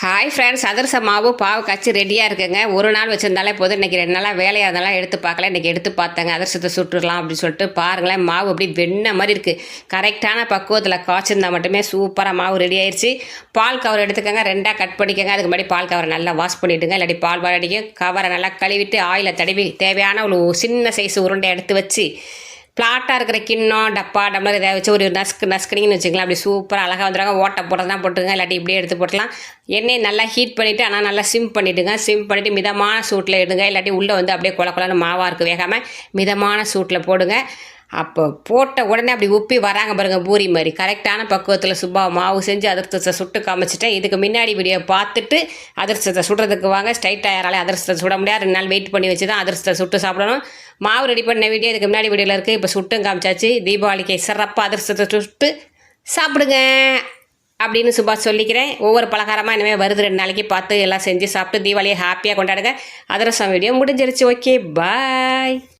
Hi friends அதிரச மாவு பாவு காய்ச்சி ரெடியாக இருக்குங்க. ஒரு நாள் வச்சுருந்தாலே போதும். இன்றைக்கி ரெண்டு நாளாக வேலையாக இருந்தாலும் எடுத்து பார்க்கல. இன்றைக்கி எடுத்து பார்த்தேங்க. அதிரசத்தை சுட்டுடலாம் அப்படின்னு சொல்லிட்டு பாருங்களேன் மாவு அப்படி வெண்ண மாதிரி இருக்குது கரெக்டான பக்குவத்தில் காய்ச்சிருந்தா மட்டுமே சூப்பராக மாவு ரெடி ஆயிடுச்சு பால் கவர் எடுத்துக்கோங்க. ரெண்டாக கட் பண்ணிக்கோங்க. அதுக்கு முன்னாடி பால் கவரை நல்லா வாஷ் பண்ணிவிடுங்க இல்லாட்டி பால் பால் அடிக்கும். கவரை நல்லா கழுவிட்டு ஆயிலை தடவி தேவையான ஒரு சின்ன சைஸ் உருண்டை எடுத்து வச்சு பிளாட்டாக இருக்கிற கிண்ணம் டப்பா டம்ளர் ஏதாவது வச்சு ஒரு நஸ்க்கு நஸ்கினிங்கன்னு வச்சுக்கலாம் அப்படி சூப்பராக அழகாக வந்துடுவாங்க ஓட்டை போட்டு தான் போட்டுங்க இல்லாட்டி இப்படியே எடுத்து போட்டுலாம் எண்ணெய் நல்லா ஹீட் பண்ணிவிட்டு ஆனால் நல்லா சிம் பண்ணிவிடுங்க சிம் பண்ணிவிட்டு மிதமான சூட்டில் எடுங்க. இல்லாட்டி உள்ளே வந்து அப்படியே குழ கொலன்னு மாவாக இருக்குது வேகாமல் மிதமான சூட்டில் போடுங்க. அப்போ போட்ட உடனே அப்படி உப்பி வராங்க பாருங்கள் பூரி மாதிரி. கரெக்டான பக்குவத்தில் சுப்பா மாவு செஞ்சு அதிர்ஷ்டத்தை சுட்டு காமிச்சிட்டேன். இதுக்கு முன்னாடி வீடியோ பார்த்துட்டு அதிர்ஷ்டத்தை சுடுறதுக்கு வாங்க. ஸ்ட்ரைட் யாராலே அதிர்ஷ்டத்தை சுட முடியாது. ரெண்டு நாள் வெயிட் பண்ணி வச்சு தான் அதிர்ஷ்டத்தை சுட்டு சாப்பிடணும். மாவு ரெடி பண்ண வீடியோ இதுக்கு முன்னாடி வீடியோவில் இருக்குது இப்போ சுட்டும் காமிச்சாச்சு. தீபாவளிக்கு சிறப்பாக அதிர்ஷ்டத்தை சுட்டு சாப்பிடுங்க அப்படின்னு சுபாஷ் சொல்லிக்கிறேன். ஒவ்வொரு பலகாரமாக இனிமேல் வருது. ரெண்டு நாளைக்கு பார்த்து எல்லாம் செஞ்சு சாப்பிட்டு தீபாவளியை ஹாப்பியாக கொண்டாடுங்க. அதிரசம் வீடியோ முடிஞ்சிருச்சு. Okay bye